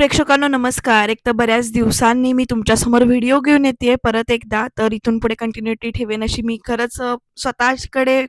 प्रेक्षकांनो नमस्कार. एक तर बऱ्याच दिवसांनी मी तुमच्यासमोर व्हिडिओ घेऊन येतेय परत एकदा. तर इथून पुढे कंटिन्युटी ठेवेन अशी मी खरंच स्वतःकडे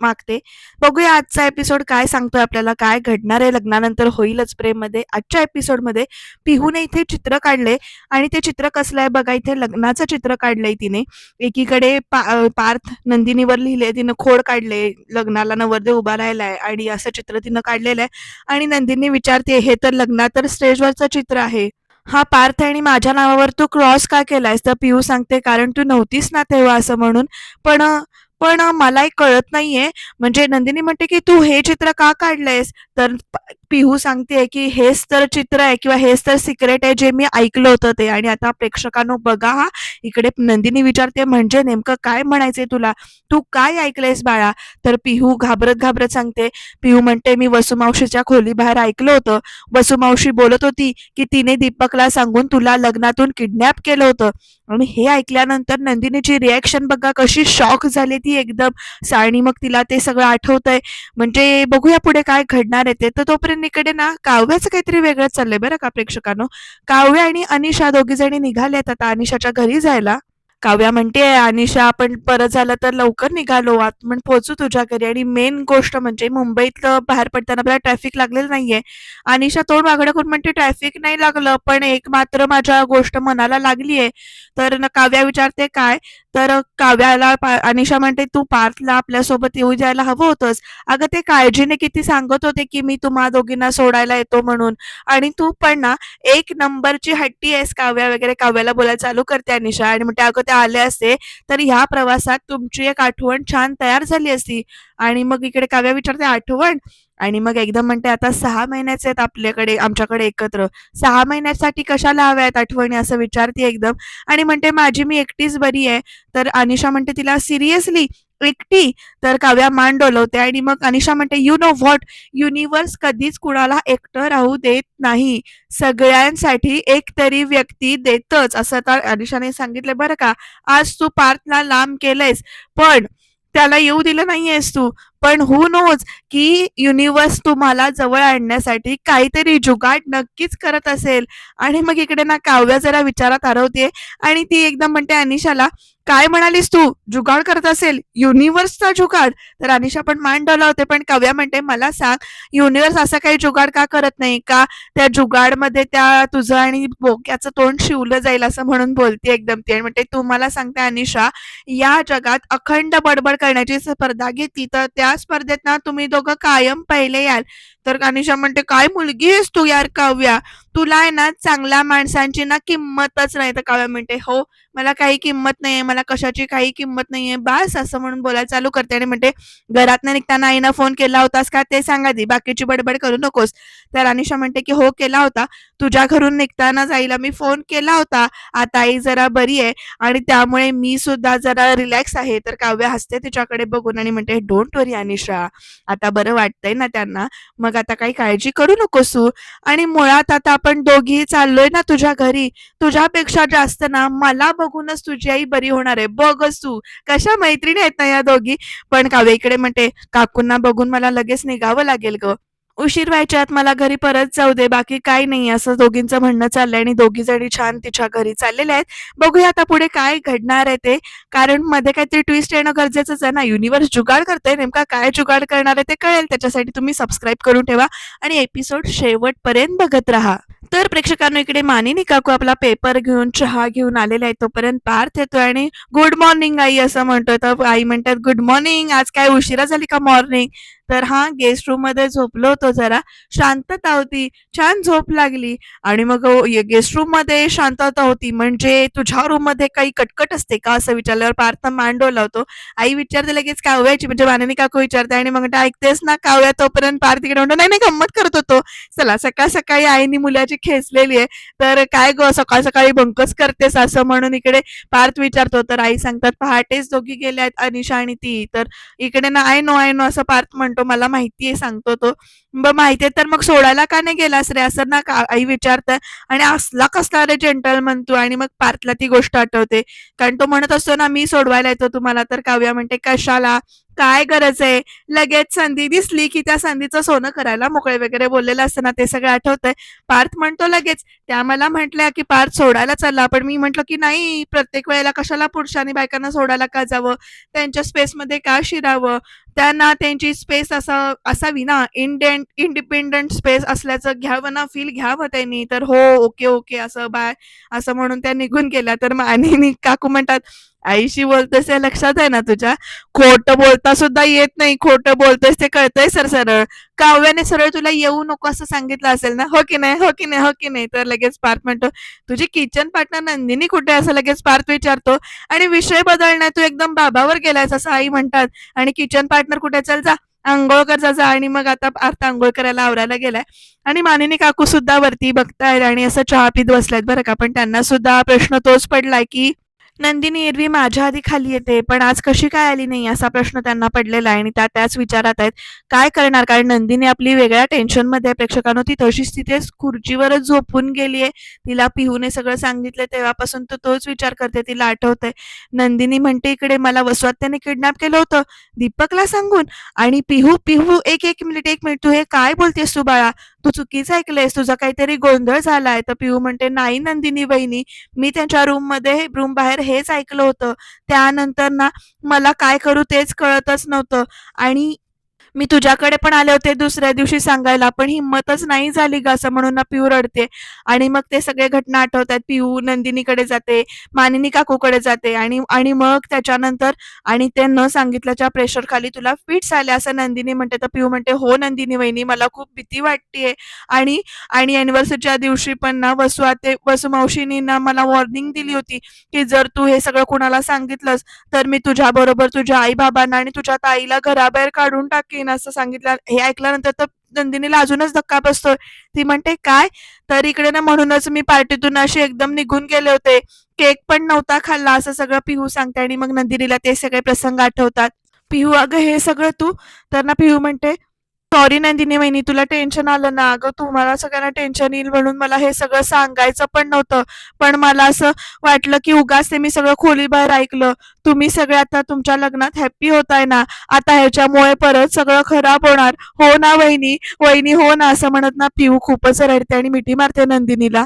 मागते. बघूया आजचा एपिसोड काय सांगतोय आपल्याला, काय घडणार आहे लग्नानंतर होईलच प्रेममध्ये. आजच्या एपिसोडमध्ये पिहूने इथे चित्र काढले आणि ते चित्र कसलं आहे बघा, इथे लग्नाचं चित्र काढलंय तिने. एकीकडे पा पार्थ नंदिनीवर लिहिले तिनं खोड काढले, लग्नाला नवरदेव उभा राहिलाय आणि असं चित्र तिनं काढलेलं आहे आणि नंदिनी विचारते, "हे तर लग्नात तर स्टेजवरचं चित्र आहे. हा पार्थ आणि माझ्या नावावर तू क्रॉस का केलायस?" तर पियू सांगते, "कारण तू नव्हतीस ना तेव्हा," असं म्हणून. "पण पण मला एक कळत नाहीये." म्हणजे नंदिनी म्हणते, की "तू हे चित्र का काढलंयस?" तर पिहू सांगते, की "हेच तर चित्र आहे किंवा हेच तर सिक्रेट आहे जे मी ऐकलं होतं ते." आणि आता प्रेक्षकांनो बघा हा इकडे नंदिनी विचारते, "म्हणजे नेमकं काय म्हणायचंय तुला? तू काय ऐकलंयस बाळा?" तर पिहू घाबरत-घाबरत सांगते. पिहू म्हणते, "मी वसुमावशीच्या खोलीबाहेर ऐकलं होतं. वसुमावशी बोलत होती, की तिने दीपकला सांगून तुला लग्नातून किडनॅप केलं होतं." आणि हे ऐकल्यानंतर नंदिनीची रिॲक्शन बघा कशी शॉक झाली ती एकदम. साळणी मग तिला ते सगळं आठवतंय. म्हणजे बघूया पुढे काय घडणार आहे ते. तर तोपर्यंत इकडे ना काव्याचं काहीतरी वेगळंच चाललंय बरं का प्रेक्षकांनो. काव्या आणि अनिशा दोघी जणी निघाल्यात आता अनिशाच्या घरी जायला. काव्या म्हणते "अनिशा आपण परत झालं तर लवकर निघालो, आपण पोहोचू तुझ्या घरी." आणि मेन गोष्ट म्हणजे मुंबईतलं बाहेर पडताना आपल्याला ट्रॅफिक लागलेलं नाहीये. अनिशा तोंड वागडं करून म्हणते, "ट्रॅफिक नाही लागलं, पण एक मात्र माझ्या गोष्ट मनाला लागलीये." तर काव्या विचारते, "काय?" तर काव्याला अनिशा म्हणते, "तू पार्थला आपल्यासोबत येऊ द्यायला हवं होतंस. अगं ते काळजीने किती सांगत होते, की मी तुम्हा दोघींना सोडायला येतो म्हणून. आणि तू पण ना एक नंबरची हट्टी आहेस काव्या" वगैरे काव्याला बोलायला चालू करते अनिशा आणि म्हणते, "अगं त्या आले असते तर ह्या प्रवासात तुमची एक आठवण छान तयार झाली असती." आणि मग इकडे काव्या विचारते, "आठवण?" आणि मग एकदम म्हणते, "आता सहा महिन्याचे आहेत आपल्याकडे आमच्याकडे एकत्र. सहा महिन्यासाठी कशाला हव्या आहेत आठवणी?" असं विचारते एकदम आणि म्हणते, "माझी मी एकटीच बरी आहे." तर अनिशा म्हणते तिला, "सिरियसली? एकटी?" तर काव्या मान डोलवते आणि मग अनिशा म्हणते, "यू नो व्हॉट? युनिव्हर्स कधीच कुणाला एकटं राहू देत नाही. सगळ्यांसाठी एक तरी व्यक्ती देतच." असं आता अनिशाने सांगितलं बरं का. आज तू पार्थला लांब केलंयस, पण त्याला येऊ दिलं नाहीयेस तू. पण हू नोज की युनिव्हर्स तुम्हाला जवळ आणण्यासाठी काहीतरी जुगाट नक्कीच करत असेल. आणि मग इकडे ना काव्या जरा विचारात हरवते आणि ती एकदम म्हणते अनिशाला, "काय म्हणालीस तू? जुगाड करत असेल? युनिव्हर्सचा जुगाड?" तर अनिशा पण मान डोलावते. पण काव्या म्हणते, "मला सांग, युनिव्हर्स असा काही जुगाड का करत नाही? का त्या जुगाडमध्ये त्या तुझं आणि बोक्याचं तोंड शिवलं जाईल?" असं म्हणून बोलते एकदम ती आणि म्हणते, "तू मला सांगते अनिशा, या जगात अखंड बडबड करण्याची स्पर्धा घेतली तर त्या स्पर्धेत ना तुम्ही दोघं कायम पहिले याल." तर अनिशा म्हणते, "काय मुलगी आहेस तू यार काव्या. तुला आहे ना चांगल्या माणसांची ना किंमतच नाही." तर काव्या म्हणते, "हो, मला काही किंमत नाहीये. मला कशाची काही किंमत नाहीये. बास." असं म्हणून बोलायला चालू करते आणि म्हणते, "घरातनं निघताना आईनं फोन केला होतास का? ते सांगा दी बाकीची बडबड करू नकोस." तर अनिशा म्हणते, की "हो केला होता. तुझ्या घरून निघतानाच आईला मी फोन केला होता. आता आई जरा बरी आहे आणि त्यामुळे मी सुद्धा जरा रिलॅक्स आहे." तर काव्या हसते तिच्याकडे बघून आणि म्हणते, "डोंट वरी अनिशा. आता बरं वाटतंय ना त्यांना? मग आता काही काळजी करू नकोस तू. आणि मुळात आता आपण दोघीही चाललोय ना तुझ्या घरी. तुझ्यापेक्षा जास्त ना मला बघूनच तुझी आई बरी होणार आहे. बघच तू. कशा मैत्रिणी आहेत ना या दोघी." पण कावे इकडे म्हणते, "काकूंना बघून मला लगेच निघावं लागेल ग उशीर व्हायच्या आत मला घरी परत जाऊ दे. बाकी काही नाही." असं दोघींचं म्हणणं चाललंय आणि दोघी जणी छान तिच्या घरी चाललेल्या आहेत. बघूया आता पुढे काय घडणार आहे ते. कारण मध्ये काहीतरी ट्विस्ट येणं गरजेचंच आहे ना. युनिव्हर्स जुगाड करतंय. नेमका काय जुगाड करणार आहे ते कळेल. त्याच्यासाठी तुम्ही सबस्क्राईब करून ठेवा आणि एपिसोड शेवटपर्यंत बघत राहा. तर प्रेक्षकांनो इकडे मानिनी काकू आपला पेपर घेऊन, चहा घेऊन आलेल्या आहेत. तोपर्यंत पार्थ येतोय आणि "गुड मॉर्निंग आई" असं म्हणतोय. तर आई म्हणतात, "गुड मॉर्निंग. आज काय उशिरा झाली का मॉर्निंग?" तर हा गेस्ट रूममध्ये झोपलो होतो जरा. शांतता होती. छान झोप लागली आणि मग गेस्ट गेस्ट रूममध्ये शांतता होती म्हणजे तुझ्या रूममध्ये काही कटकट असते का? असं विचारल्यावर पार्थ मान डोलावतो. आई विचारते लगेच काव्याची म्हणजे मानिनी काकू विचारते आणि मग "ऐकतेस ना काव्या?" तोपर्यंत पार्थ इकडे म्हणतो, "नाही, नाही गंमत करत होतो." चला सकाळ-सकाळी आईनी मुलाची खेचलेली आहे. तर "काय गं सकाळ-सकाळी बंकच करतेस?" असं म्हणून इकडे पार्थ विचारतो. तर आई सांगतात, "पहाटेच दोघी गेल्या आहेत अनिशा आणि ती." तर इकडे ना "आय नो, आय नो" असं पार्थ म्हणतो. "मला माहिती आहे." सांगतो तो. "मग माहिती आहे तर मग सोडायला का नाही गेलास रे?" असं ना का आई विचारते आणि "असला कसला रे जेंटलमन तू?" आणि मग पार्थला ती गोष्ट आठवते. कारण तो म्हणत असतो ना, "मी सोडवायला येतो तुम्हाला." तर काव्या म्हणते, "कशाला? काय गरज आहे? लगेच संधी दिसली की त्या संधीचं सोनं करायला मोकळे वगैरे बोललेलं असतं ना ते सगळं आठवतंय. पार्थ म्हणतो लगेच त्या मला म्हटल्या की पार्थ सोडायला चालला पण मी म्हटलं की नाही प्रत्येक वेळेला कशाला पुरुषांनी बायकांना सोडायला का जावं? त्यांच्या स्पेसमध्ये का शिरावं? त्यांना त्यांची स्पेस असं असावी ना? इंडेंट इंडिपेंडंट स्पेस असल्याचं घ्यावं ना? फील घ्यावं त्यांनी? तर हो ओके ओके असं बाय असं म्हणून त्या निघून गेल्या. तर मग आणि काकू म्हणतात आईशी बोलतेस हे लक्षात आहे ना तुझ्या? खोटं बोलता सुद्धा येत नाही. खोटं बोलतेस ते कळतंय सर सरळ. काव्याने सरळ तुला येऊ नको असं सांगितलं असेल ना? हो की नाही? हो की नाही? हो की नाही? तर लगेच पार्थ म्हणतो तुझी किचन पार्टनर नंदिनी कुठे असं लगेच पार्थ विचारतो. आणि विषय बदलण्यात तू एकदम बाबावर गेलायस असं आई म्हणतात. आणि किचन पार्टनर कुठे? चल जा. आंघोळ जा आणि मग आता पार्थ आंघोळ करायला आवरायला गेलाय. आणि मानिनी काकू सुद्धा वरती बघतायत आणि असं चहा पीत बसल्यात बरं का? पण त्यांना सुद्धा प्रश्न तोच पडलाय की नंदिनी एरवी माझ्या आधी खाली येते पण आज कशी काय आली नाही असा प्रश्न त्यांना पडलेला आहे आणि त्या त्याच विचारात आहेत काय करणार? कारण नंदिनी आपली वेगळ्या टेन्शनमध्ये आहे. प्रेक्षकांनो ती तशीच तिथे खुर्चीवरच झोपून गेली आहे. तिला पिहूने सगळं सांगितलं तेव्हापासून तो तोच विचार करते तिला आठवतंय नंदिनी म्हणते इकडे मला वसवात्याने किडनॅप केलं होतं दीपकला सांगून. आणि पिहू पिहू एक एक मिनिट एक मिनिट तू हे काय बोलतेस तू बाळा? तू चुकीचं ऐकलंयस तुझा काहीतरी गोंधळ झालाय. तर पिहू म्हणते नाही नंदिनी बहिणी मी त्यांच्या रूममध्ये रूम बाहेर हेच ऐकलं होतं. त्यानंतर ना मला काय करू तेच कळतच नव्हतं. आणि मी तुझ्याकडे पण आले होते दुसऱ्या दिवशी सांगायला पण हिंमतच नाही झाली ग असं म्हणून ना पिऊ रडते. आणि मग ते सगळे घटना आठवतात पिऊ नंदिनीकडे जाते मानिनी काकूकडे जाते आणि आणि मग त्याच्यानंतर आणि ते न सांगितल्याच्या प्रेशर खाली तुला फिट्स आले असं नंदिनी म्हणते तर पिऊ म्हणते हो नंदिनी वहिनी मला खूप भीती वाटतेय. आणि आणि अॅनिव्हर्सरीच्या दिवशी पण ना वसू आते वसू मावशीनी ना मला वॉर्निंग दिली होती की जर तू हे सगळं कुणाला सांगितलंस तर मी तुझ्या बरोबर तुझ्या आई बाबांना आणि तुझ्या ताईला घराबाहेर काढून टाकेन. असं सांगितलं. हे ऐकल्यानंतर तर नंदिनीला अजूनच धक्का बसतोय. ती म्हणते काय? तर इकडे ना म्हणूनच मी पार्टीतून अशी एकदम निघून गेले होते. केक पण नव्हता खाल्ला असं सगळं पिहू सांगते आणि मग नंदिनीला ते सगळे प्रसंग आठवतात. पिहू अगं हे सगळं तू? तर ना पिहू म्हणते सॉरी नंदिनी वहिनी तुला टेन्शन आलं ना? अगं तुम्हाला सगळ्यांना टेन्शन येईल म्हणून मला हे सगळं सांगायचं पण नव्हतं. पण मला असं वाटलं की उगाच ते मी सगळं खोली बाहेर ऐकलं. तुम्ही सगळे आता तुमच्या लग्नात हॅप्पी होताय ना? आता ह्याच्यामुळे परत सगळं खराब होणार. हो ना वहिनी? वहिनी हो ना असं म्हणत ना पिऊ खूपच रडते आणि मिठी मारते नंदिनीला.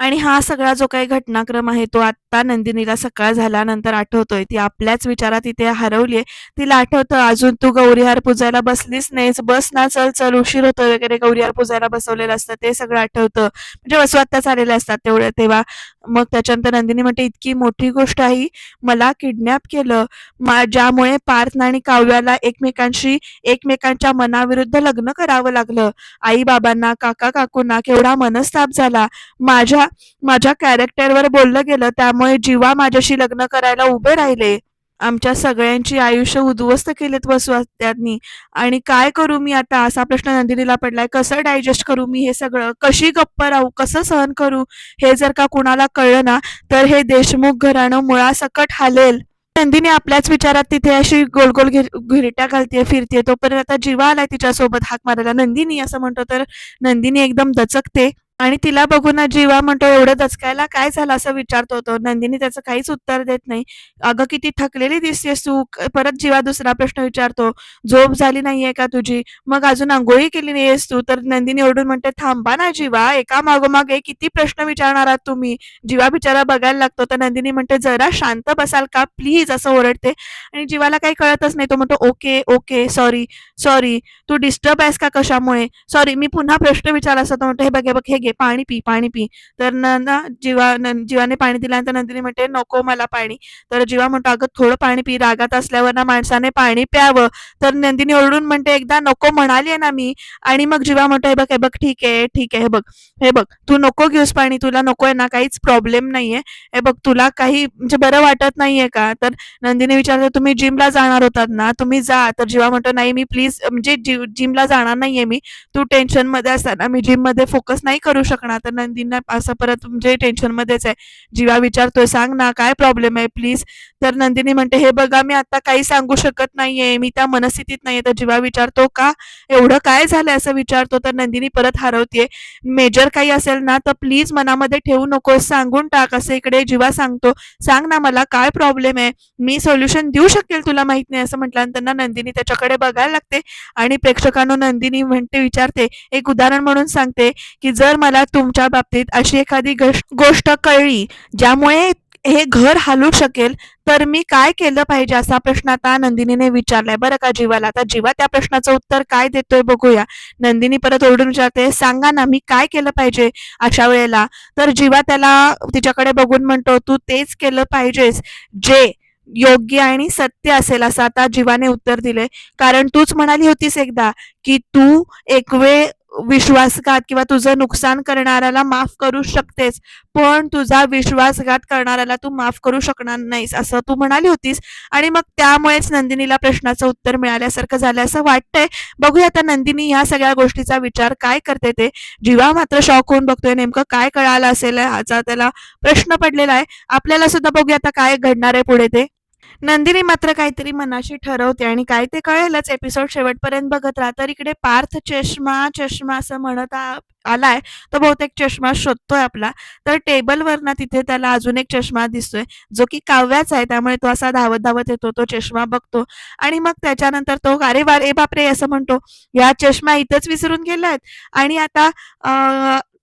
आणि हा सगळा जो काही घटनाक्रम आहे तो आत्ता नंदिनीला सकाळ झाल्यानंतर आठवतोय. ती आपल्याच विचारात इथे हरवलीये. तिला आठवतं अजून तू गौरीहार पूजायला बसलीच नाहीस. बस ना चल चल उशीर होतो वगैरे गौरीहार पूजायला बसवलेलं असतं. ते सगळं आठवतं. म्हणजे वसू आत्ताच आलेले असतात तेवढे तेव्हा. मग त्याच्यानंतर नंदिनी म्हणते इतकी मोठी गोष्ट आहे मला किडनॅप केलं. मा ज्यामुळे पार्थ आणि काव्याला एकमेकांशी एकमेकांच्या मनाविरुद्ध लग्न करावं लागलं. आई बाबांना काका काकूंना केवढा मनस्ताप झाला. माझ्या माझ्या कॅरेक्टरवर बोललं गेलं त्यामुळे जीवा माझ्याशी लग्न करायला उभे राहिले. आमच्या सगळ्यांची आयुष्य उद्ध्वस्त केलेत वसवात्यांनी आणि काय करू मी आता? असा प्रश्न नंदिनीला पडलाय. कसं डायजेस्ट करू मी हे सगळं? कशी गप्प राहू? कसं सहन करू? हे जर का कुणाला कळलं ना तर हे देशमुख घराणं मुळासकट हालेल. नंदिनी आपल्याच विचारात तिथे अशी गोल गोल घिरट्या घालतीये फिरतीये. तोपर्यंत आता जीवा आलाय तिच्यासोबत हाक मारायला. नंदिनी असं म्हणतो तर नंदिनी एकदम दचकते. आणि तिला बघून ना जीवा म्हणतो एवढं दचकायला काय झालं? असं विचारतो तो. नंदिनी त्याचं काहीच उत्तर देत नाही. अगं किती थकलेली दिसतेस तू. परत जीवा दुसरा प्रश्न विचारतो. झोप झाली नाहीये का तुझी? मग अजून आंघोळी केली नाहीयेस तू? तर नंदिनी ओरडून म्हणते थांबा ना जीवा एका मागोमाग एक किती प्रश्न विचारणार आहात तुम्ही? जीवा बिचारा बघायला लागतो. तर नंदिनी म्हणते जरा शांत बसाल का? प्लीज असं ओरडते. आणि जीवाला काही कळतच नाही. तो म्हणतो ओके ओके सॉरी सॉरी. तू डिस्टर्ब आहेस का कशामुळे? सॉरी मी पुन्हा प्रश्न विचारला असं तो म्हणतो हे बघ बघ हे घे पाणी पी पाणी पी. तर ना जीवा जीवाने पाणी दिल्यानंतर नंदिनी म्हणते नको मला पाणी. तर जीवा म्हणतो अगं थोडं पाणी पी रागात असल्यावर ना माणसाने पाणी प्यावं. तर नंदिनी ओरडून म्हणते एकदा नको म्हणाली ना मी. आणि मग जीवा म्हणतो हे बघ हे बघ ठीक आहे ठीक आहे हे बघ हे बघ तू नको घेऊस पाणी तुला नको आहे ना काहीच प्रॉब्लेम नाहीये. हे बघ तुला काही म्हणजे बरं वाटत नाहीये का? तर नंदिनी विचारते तुम्ही जिमला जाणार होतात ना? तुम्ही जा. तर जीवा म्हणतो नाही मी प्लीज म्हणजे जिमला जाणार नाहीये मी. तू टेन्शनमध्ये असताना मी जिममध्ये फोकस नाही करू शकणार? तर नंदींना असं परत म्हणजे टेन्शनमध्येच आहे. जीवा विचारतोय सांग ना काय प्रॉब्लेम आहे? प्लीज तर नंदिनी म्हणते हे बघा मी आता काही सांगू शकत नाहीये. मी त्या मनस्थितीत नाहीये. तर जीवा विचारतो का? एवढं काय झालंय? असं विचारतो. तर नंदिनी परत हरवतीये. मेजर काही असेल ना तर प्लीज मनामध्ये ठेवू नकोस. सांगून टाक. असं इकडे जीवा सांगतो. सांग ना मला काय प्रॉब्लेम आहे? मी सोल्युशन देऊ शकेल तुला माहीत नाही. असं म्हटल्यानंतर ना नंदिनी त्याच्याकडे बघायला लागते. आणि प्रेक्षकांनो नंदिनी म्हणते विचारते एक उदाहरण म्हणून सांगते की जर मला तुमच्या बाबतीत अशी एखादी गोष्ट कळली ज्यामुळे हे घर हालू शकेल तर मी काय केलं पाहिजे असा प्रश्न आता नंदिनीने विचारलाय. बरं का जीवाला? आता जीवा त्या प्रश्नाचं उत्तर काय देतोय बघूया. नंदिनी परत ओरडून विचारते सांगा ना मी काय केलं पाहिजे अशा वेळेला? तर जीवा त्याला तिच्याकडे बघून म्हणतो तू तेच केलं पाहिजेस जे योग्य आणि सत्य असेल असं आता जीवाने उत्तर दिले कारण तूच म्हणाली होतीस एकदा की तू एक वेळ विश्वासघात किंवा तुझं नुकसान करणाऱ्याला माफ करू शकतेस पण तुझा विश्वासघात करणाऱ्याला तू माफ करू शकणार नाहीस असं तू म्हणाली होतीस. आणि मग त्यामुळेच नंदिनीला प्रश्नाचं उत्तर मिळाल्यासारखं झालं. असं वाटतंय. बघूया आता नंदिनी ह्या सगळ्या गोष्टीचा विचार काय करते ते. जीवा मात्र शॉक होऊन बघतोय. नेमकं काय कळालं असेल? ह्याचा त्याला प्रश्न पडलेला आहे. आपल्याला सुद्धा बघूया आता काय घडणार आहे पुढे ते. नंदिनी मात्र काहीतरी मनाशी ठरवते आणि काय ते कळेलच. एपिसोड शेवटपर्यंत बघत राहा. तर इकडे पार्थ चष्मा चष्मा असं म्हणत आ- आलाय. तो बहुतेक चष्मा शोधतोय आपला. तर टेबलवर ना तिथे त्याला अजून एक चष्मा दिसतोय. जो की काव्याचा आहे. त्यामुळे तो असा धावत धावत येतो. तो चष्मा बघतो. आणि मग त्याच्यानंतर तो अरे वा रे बापरे असं म्हणतो. या चष्मा इथंच विसरून गेलायत. आणि आता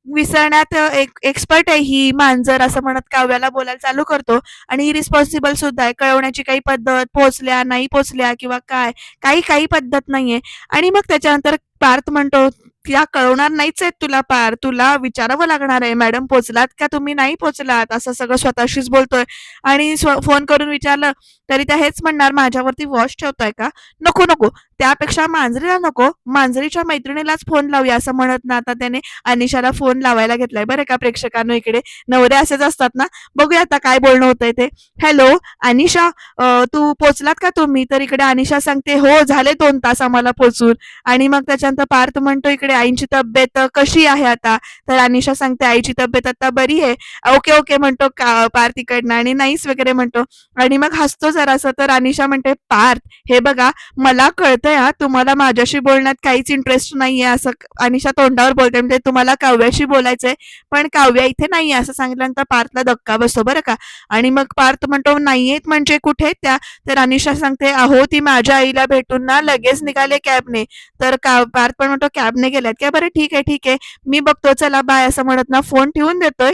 विसरण्यात एक एक्सपर्ट आहे ही मांजर असं म्हणत काव्याला बोलायला चालू करतो. आणि रिस्पॉन्सिबल सुद्धा आहे. कळवण्याची काही पद्धत पोचल्या नाही पोचल्या किंवा काय काही काही पद्धत नाहीये. आणि मग त्याच्यानंतर पार्थ म्हणतो त्या कळवणार नाहीच आहेत तुला पार. तुला विचारावं लागणार आहे मॅडम पोचलात का तुम्ही? नाही पोचलात. असं सगळं स्वतःशीच बोलतोय. आणि फोन करून विचारलं तरी त्या हेच म्हणणार माझ्यावरती वॉश ठेवतोय का? नको नको. त्यापेक्षा मांजरीला नको. मांजरीच्या मैत्रिणीलाच फोन लावूया असं म्हणत ना आता त्याने अनिशाला फोन लावायला घेतलाय. बरं का प्रेक्षकांनो इकडे. नवरे असेच असतात ना? बघूया आता काय बोलणं होतंय ते. हॅलो अनिशा तू पोचलात का तुम्ही? तर इकडे अनिशा सांगते हो झाले दोन तास आम्हाला पोचून. आणि मग त्याच्यानंतर पार्थ म्हणतो इकडे आईची तब्येत कशी आहे आता? तर अनिशा सांगते आईची तब्येत आता बरी आहे. ओके ओके म्हणतो का पार्थ इकडनं. आणि नाहीच वगैरे म्हणतो. आणि मग हसतो जरासं. तर अनिशा म्हणते पार्थ हे बघा मला कळतंय हा तुम्हाला माझ्याशी बोलण्यात काहीच इंटरेस्ट नाहीये असं अनिशा तोंडावर बोलते. म्हणजे तुम्हाला काव्याशी बोलायचंय पण काव्या इथे नाहीये असं सांगितल्यानंतर पार्थला धक्का बसतो बरं का? आणि मग पार्थ म्हणतो नाहीयेत म्हणजे कुठे आहेत त्या? तर अनिशा सांगते अहो ती माझ्या आईला भेटून ना लगेच निघाले कॅबने. तर का पार्थ पण म्हणतो कॅबने गेल्यात काय बरं? ठीक आहे ठीक आहे. मी बघतो चला बाय असं म्हणत ना फोन ठेवून देतोय.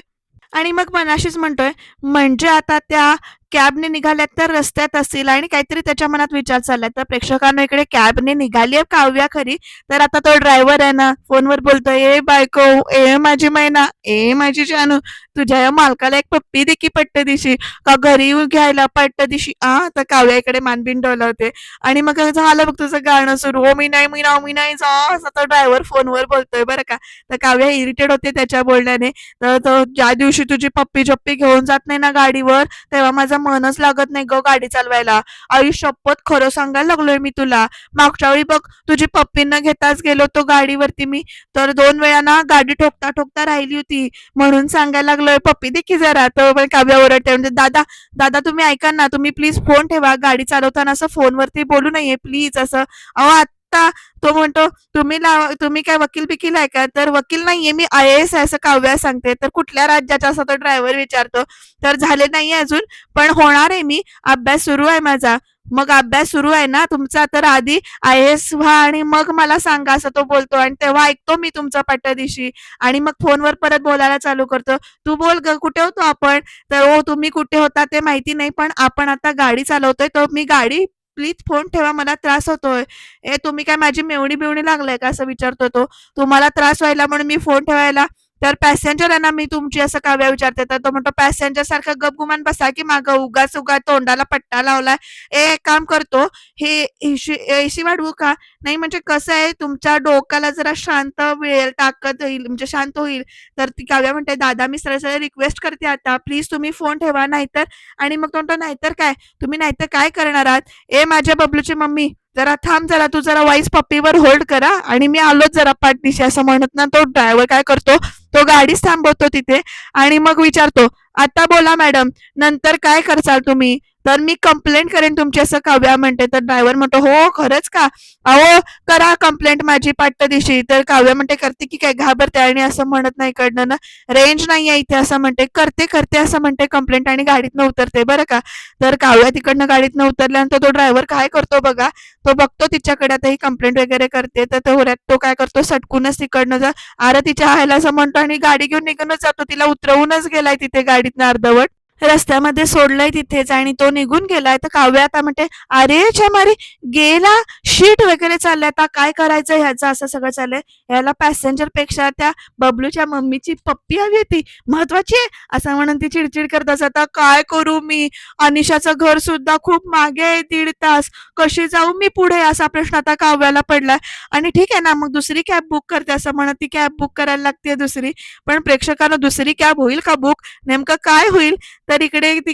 आणि मग मनाशीच म्हणतोय म्हणजे आता त्या कॅबने निघाल्यात तर रस्त्यात असतील आणि काहीतरी त्याच्या मनात विचार चाललाय. तर प्रेक्षकांना इकडे कॅबने निघाली आहे काव्या खरी. तर आता तो ड्रायव्हर आहे ना फोनवर बोलतोय ए बायको ए माझी मैना ए माझी जानू तुझ्या या मालकाला एक पप्पी दे की पट्ट दिशी. का घरी घ्यायला पट्ट दिशी? आ तर काव्या इकडे मानबिन डोलावते आणि मग झालं बघ तुझं गाणं सुरू. हो मी नाही मी ना मी नाही. जा असं तो ड्रायव्हर फोनवर बोलतोय बरं का. तर काव्या इरिटेड होते त्याच्या बोलण्याने. तर ज्या दिवशी तुझी पप्पी जप्पी घेऊन जात नाही ना गाडीवर तेव्हा माझं मनच लागत नाही ग गाडी चालवायला. आई शपथ खरं सांगायला लागलोय मी तुला. मागच्या वेळी बघ तुझी पप्पी न घेताच गेलो तो गाडीवरती मी. तर दोन वेळा ना गाडी ठोकता ठोकता राहिली होती. म्हणून सांगायला लागलोय पप्पी दे की जरा. तर पण काव्या ओरडते म्हणजे दादा दादा तुम्ही ऐका ना तुम्ही प्लीज फोन ठेवा गाडी चालवताना असं फोनवरती बोलू नये प्लीज असं. अहो आता तो म्हणतो तुम्ही लावा तुम्ही काय वकील बिकील आहे का? तर वकील नाहीये मी आय एस आहे असं काव्या सांगते. तर कुठल्या राज्याचा असा तो ड्रायव्हर विचारतो तर झाले नाहीये अजून पण होणार आहे मी अभ्यास सुरू आहे माझा. मग अभ्यास सुरू आहे ना? तुमचा तर आधी आय एस व्हा आणि मग मला सांगा असं तो बोलतो आणि तेव्हा ऐकतो मी तुमचा पट्ट्यादिशी आणि मग फोनवर परत बोलायला चालू करतो. तू बोल ग कुठे होतो आपण? तर ओ तुम्ही कुठे होता ते माहिती नाही पण आपण आता गाडी चालवतोय तर मी गाडी प्लीज फोन ठेवा मला त्रास होतोय. ए तुम्ही काय माझी मेवणी बिवणी लागलाय का? असं विचारतो तो. तुम्हाला त्रास व्हायला म्हणून मी फोन ठेवायला तर पॅसेंजर यांना मी तुमची असं काव्या विचारते. तर तो म्हणतो पॅसेंजर सारखं गपगुमान बसा की मागं उगाच उगा तोंडाला पट्टा लावलाय. ए एक काम करतो हे एसी वाढवू का? नाही म्हणजे कसं आहे तुमच्या डोक्याला जरा शांत मिळेल ताकद होईल म्हणजे शांत होईल. तर ती काव्या म्हणते दादा मी सरळ सरळ रिक्वेस्ट करते आता. प्लीज तुम्ही फोन ठेवा नाहीतर. आणि मग तो म्हणतो नाहीतर काय? तुम्ही नाहीतर काय करणार आहात? ए माझ्या बबलूची मम्मी. जरा थांब जरा तू जरा वाईस पप्पीवर होल्ड करा आणि मी आलोच जरा पाठदिशी असं म्हणत ना तो ड्रायव्हर काय करतो? तो गाडीच थांबवतो तिथे आणि मग विचारतो आता बोला मॅडम नंतर काय करसाल तुम्ही? तर मी कंप्लेंट करेन तुमची असं काव्या म्हणते. तर ड्रायव्हर म्हणतो हो खरंच का? अहो करा कंप्लेंट माझी पाट्ट दिशी तर काव्या म्हणते करते की काय? घाबरते आणि असं म्हणत नाही कडनं ना? रेंज नाही आहे इथे असं म्हणते. करते करते असं म्हणते कंप्लेंट आणि गाडीतनं उतरते बरं का? तर काव्या तिकडनं गाडीतनं उतरल्यानंतर तो ड्रायव्हर काय करतो बघा? तो बघतो तिच्याकडे आता ही कंप्लेंट वगैरे करते. तर तो तो काय करतो? सटकूनच तिकडनं जा. आरतीच्या आयला असं म्हणतो आणि गाडी घेऊन निघूनच जातो. तिला उतरवूनच गेलाय तिथे गाडीतनं अर्धवट. रस्त्यामध्ये सोडलंय तिथेच आणि तो निघून गेलाय. तर काव्या आता म्हणते अरे मारी गेला शीट वगैरे चाललंय. आता काय करायचं ह्याचं? असं सगळं चाललंय. ह्याला पॅसेंजरपेक्षा त्या बबलूच्या मम्मीची पप्पी हवी होती. महत्वाची आहे. असं म्हणून ती चिडचिड करत आता काय करू मी? अनिशाचं घर सुद्धा खूप मागे आहे दीड तास. कशी जाऊ मी पुढे? असा प्रश्न आता काव्याला पडलाय. आणि ठीक आहे ना मग दुसरी कॅब बुक करते. असं म्हणत ती कॅब बुक करायला लागते दुसरी. पण प्रेक्षकांना दुसरी कॅब होईल का बुक नेमकं काय होईल? तर इकडे ती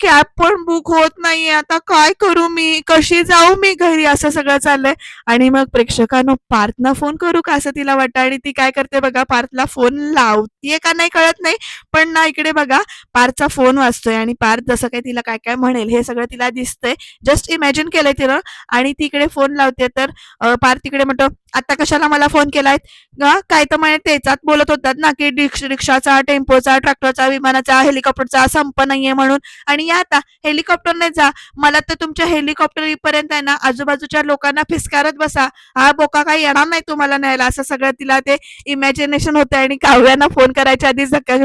कॅब पण बुक होत नाहीये. आता काय करू मी? कशी जाऊ मी घरी? असं सगळं चाललंय. आणि मग प्रेक्षकांनो पार्थना फोन करू का असं तिला वाटतं? आणि ती काय करते बघा पार्थला फोन लावतीये का नाही कळत नाही. पण ना इकडे बघा पार्थचा फोन वाचतोय आणि पार्थ जसं काही तिला काय काय म्हणेल हे सगळं तिला दिसतंय. जस्ट इमॅजिन केलंय तिनं. आणि ती इकडे फोन लावते. तर पार्थ तिकडे म्हणतो आता कशाला मला फोन केलाय काय तर म्हणे त्याच्यात बोलत होतात ना की रिक्षाचा टेम्पोचा ट्रॅक्टरचा विमानाचा हेलिकॉप्टरचा संप नाहीये म्हणून. आणि या आता हेलिकॉप्टरने जा. मला तर तुमच्या हेलिकॉप्टर पर्यंत आहे ना आजूबाजूच्या लोकांना फिसकारत बसा. हा बोका काही येणार नाही तुम्हाला न्यायला. असं सगळं तिला ते इमॅजिनेशन होतं आणि काव्यांना फोन करायच्या आधीच धक्का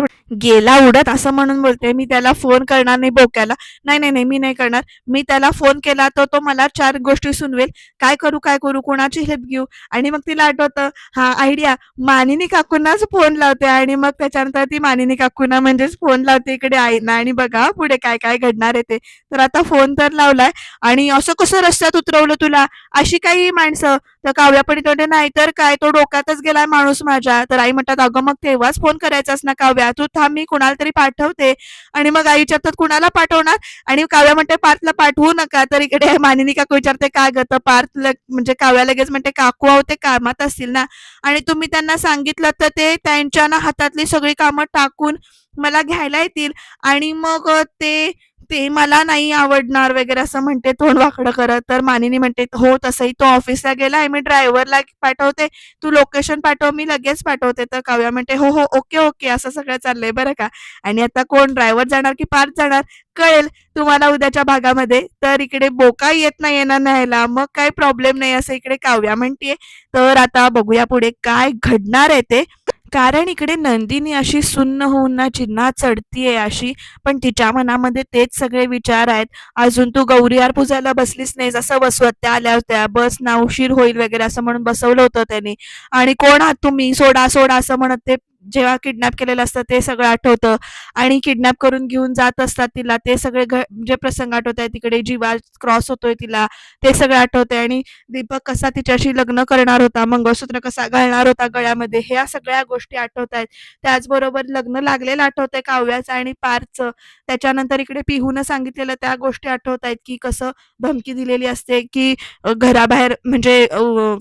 गेला उडत असं म्हणून बोलते. मी त्याला फोन करणार नाही बोक्याला. नाही नाही नाही मी नाही करणार. मी त्याला फोन केला तर तो मला चार गोष्टी सुनवेल. काय करू काय करू कोणाची हेल्प घेऊ? आणि मग तिला आठवतं हा आयडिया मानिनी काकूंनाच फोन लावते. आणि मग त्याच्यानंतर ती मानिनी काकूंना म्हणजेच फोन लावते इकडे आईना आणि बघा पुढे काय काय घडणार आहे ते. तर आता फोन तर लावलाय आणि असं कसं रस्त्यात उतरवलं तुला? अशी काही माणसं? तर काव्यापणी तोंडे नाही तर काय? तो डोक्यातच गेलाय माणूस माझ्या. तर आई म्हणतात अगं मग तेव्हाच फोन करायचाच ना काव्या? तू थांब मी कुणाला तरी पाठवते. आणि मग आई विचारतात कुणाला पाठवणार? आणि काव्या म्हणते पार्थला पाठवू नका. तर इकडे मानिनी काकू विचारते काय ग? पार्थ म्हणजे काव्या लगेच म्हणते काकू आहो ते कामात असतील ना. आणि तुम्ही त्यांना सांगितलं तर ते त्यांच्या ना हातातली सगळी कामं टाकून मला घ्यायला येतील. आणि मग ते ते मला नाही आवडणार वगैरे असं म्हणते तोंड वाकडं करत. तर मानिनी म्हणते हो तसंही तो ऑफिसला गेला आहे मी ड्रायव्हरला पाठवते. तू लोकेशन पाठव मी लगेच पाठवते. तर काव्या म्हणते हो हो ओके ओके असं सगळं चाललंय बरं का? आणि आता कोण ड्रायव्हर जाणार की पार्क जाणार? कळेल तुम्हाला उद्याच्या भागामध्ये. तर इकडे बोका येत नाही येणार न्यायला. मग काही प्रॉब्लेम नाही असं इकडे काव्या म्हणतीये. तर आता बघूया पुढे काय घडणार आहे ते. कारण इकडे नंदिनी अशी सुन्न होऊन ना चिन्हा चढतीये अशी पण तिच्या मनामध्ये तेच सगळे विचार आहेत. अजून तू गौरीहार पूजायला बसलीच नाही जसं बसवत त्या आल्या होत्या. बस ना उशीर होईल वगैरे असं म्हणून बसवलं होतं त्यांनी. आणि कोण आहात तुम्ही? सोडा सोडा असं म्हणत ते जेव्हा किडनॅप केलेलं असतं ते सगळं आठवतं. आणि किडनॅप करून घेऊन जात असतात तिला ते सगळे जे प्रसंग आठवत आहे तिकडे जीवा क्रॉस होतोय तिला ते सगळं आठवतंय. आणि दीपक कसा तिच्याशी लग्न करणार होता मंगळसूत्र कसा घालणार होता गळ्यामध्ये ह्या सगळ्या गोष्टी आठवत आहेत त्याचबरोबर लग्न लागलेलं आठवतंय काव्याचं आणि पारचं. त्याच्यानंतर इकडे पिहून सांगितलेलं त्या गोष्टी आठवत आहेत की कसं धमकी दिलेली असते की घराबाहेर म्हणजे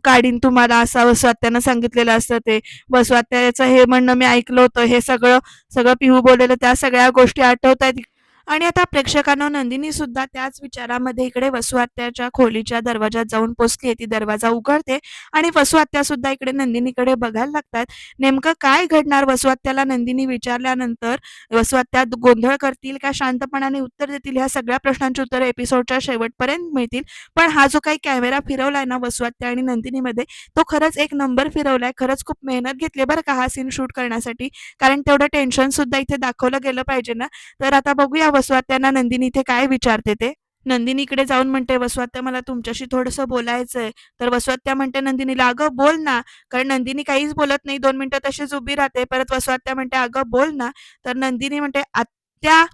काढीन तुम्हाला असं वसवात्यानं सांगितलेलं असतं ते. वसवात्याचं हे म्हणणं मी ऐकलं होतं हे सगळं सगळं पिहू बोललेलं त्या सगळ्या गोष्टी आठवत आहेत आणि आता प्रेक्षकांना नंदिनी सुद्धा त्याच विचारामध्ये इकडे वसुआत्याच्या खोलीच्या दरवाजात जाऊन पोचली ती दरवाजा उघडते आणि वसुहत्या सुद्धा इकडे नंदिनीकडे बघायला लागतात. नेमकं काय घडणार? वसुहत्याला नंदिनी विचारल्यानंतर वसुआत्या गोंधळ करतील का? शांतपणाने उत्तर देतील? ह्या सगळ्या प्रश्नांची उत्तर एपिसोडच्या शेवटपर्यंत मिळतील. पण हा जो काही कॅमेरा फिरवलाय ना वसुहत्या आणि नंदिनीमध्ये तो खरंच एक नंबर फिरवलाय. खरंच खूप मेहनत घेतली बरं का हा सीन शूट करण्यासाठी. कारण तेवढं टेन्शन सुद्धा इथे दाखवलं गेलं पाहिजे ना. तर आता बघूया वसवात्यांना नंदिनी इथे काय विचारते ते? नंदिनी इकडे जाऊन म्हणते वसवात्या मला तुमच्याशी थोडंसं बोलायचंय. तर वसवात्या म्हणते नंदिनीला अगं बोल ना. कारण नंदिनी काहीच बोलत नाही दोन मिनिटं तशीच उभी राहते. परत वसवात्या म्हणते अगं बोल ना. तर नंदिनी म्हणते आत्या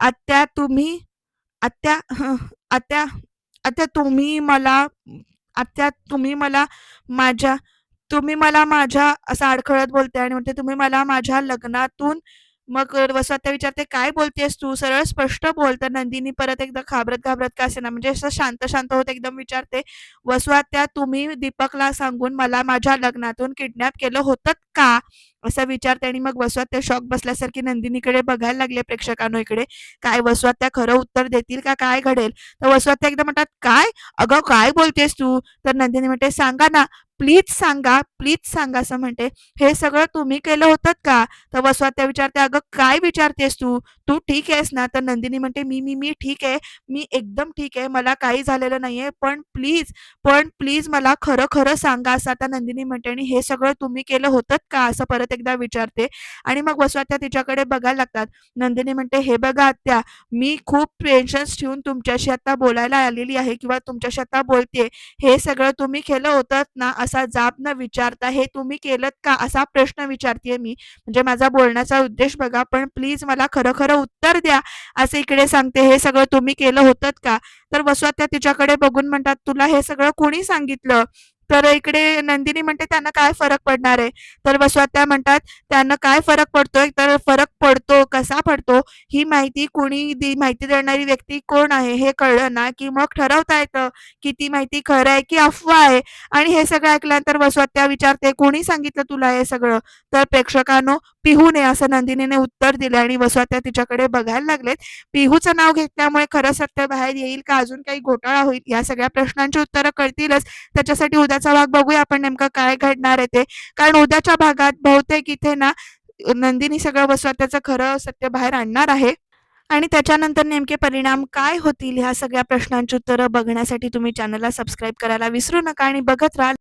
आत्या तुम्ही आत्या आत्या आत्या तुम्ही मला आत्या तुम्ही मला माझ्या तुम्ही मला माझ्या असं अडखळत बोलते आणि म्हणते तुम्ही मला माझ्या लग्नातून मग अ, त्या विचारते, "काय बोलतेस तू? सरळ स्पष्ट बोलत नंदिनी परत एकदा घाबरत-घाबरत का असेना म्हणजे असं शांत-शांत होत एकदम विचारते, "वसुआत्या तुम्ही दीपकला सांगून मला माझ्या लग्नातून किडनॅप केलं होतं का?" असं विचारते आणि मग वसुआत्या शॉक बसल्यासारखी नंदिनीकडे बघायला लागले प्रेक्षकांनो इकडे. काय वसुआत्या खरं उत्तर देतील का काय घडेल? तर वसुआत्या एकदा म्हणतात, "काय? अगं काय बोलतेस तू?" तर नंदिनी म्हणते, "सांगा ना, प्लीज सांगा, प्लीज सांगा." असं म्हणते. "हे सगळं तुम्ही केलं होतं का?" तर वसुआत्या विचारते, "अगं काय विचारतेस तू? तू ठीक आहेस ना?" तर नंदिनी म्हणते, "मी मी मी ठीक आहे. मी एकदम ठीक आहे. मला काही झालेलं नाहीये. पण प्लीज, पण प्लीज मला खरं-खरं सांगा." असं आता नंदिनी म्हणते आणि "हे सगळं तुम्ही केलं होतं का?" असं परत एकदा विचारते आणि मग वसवात्या तिच्याकडे बघायला लागतात. नंदिनी म्हणते, "हे बघा आत्या, मी खूप टेन्शन्स ठेवून तुमच्याशी आता बोलायला आलेली आहे किंवा तुमच्याशी आता बोलते हे सगळं तुम्ही केलं होतं ना?" असा जाब न विचारता, "हे तुम्ही केलं का?" असा प्रश्न विचारतेय मी. म्हणजे माझा बोलण्याचा उद्देश बघा. पण प्लीज मला खरं-खरं उत्तर द्या. असे इकडे सांगते, "हे सगळं तुम्ही केलं होतं का?" तर वसुआत्या तिच्याकडे बघून म्हणतात, "तुला हे सगळं कोणी सांगितलं?" तर इकडे नंदिनी म्हणते, "त्यांना काय फरक पडणार आहे?" तर वसुआत्या म्हणतात, "त्यांना काय फरक पडतोय? तर फरक पडतो, कसा पडतो? ही माहिती कुणी माहिती देणारी व्यक्ती कोण आहे हे कळलं ना, की मग ठरवता येतं, की ती माहिती खरं आहे की अफवा आहे." आणि हे सगळं ऐकल्यानंतर वसवात्या विचारते, "कोणी सांगितलं तुला हे सगळं?" तर प्रेक्षकांनो, पिहू ने असं नंदिनीने उत्तर दिलं आणि वसवात्या तिच्याकडे बघायला लागलेत. पिहूचं नाव घेतल्यामुळे खरं सत्य बाहेर येईल का अजून काही घोटाळा होईल? या सगळ्या प्रश्नांची उत्तरं कळतीलच. त्याच्यासाठी उद्याचा भाग बघूया आपण नेमकं काय घडणार आहे ते. कारण उद्याच्या भागात बहुतेक इथे ना नंदिनी सगळं वसुआत्याचं खरं सत्य बाहेर आणणार आहे. आणि त्याच्यानंतर नेमके परिणाम काय होतील ह्या सगळ्या प्रश्नांची उत्तरं बघण्यासाठी तुम्ही चॅनलला सबस्क्राईब करायला विसरू नका आणि बघत राहा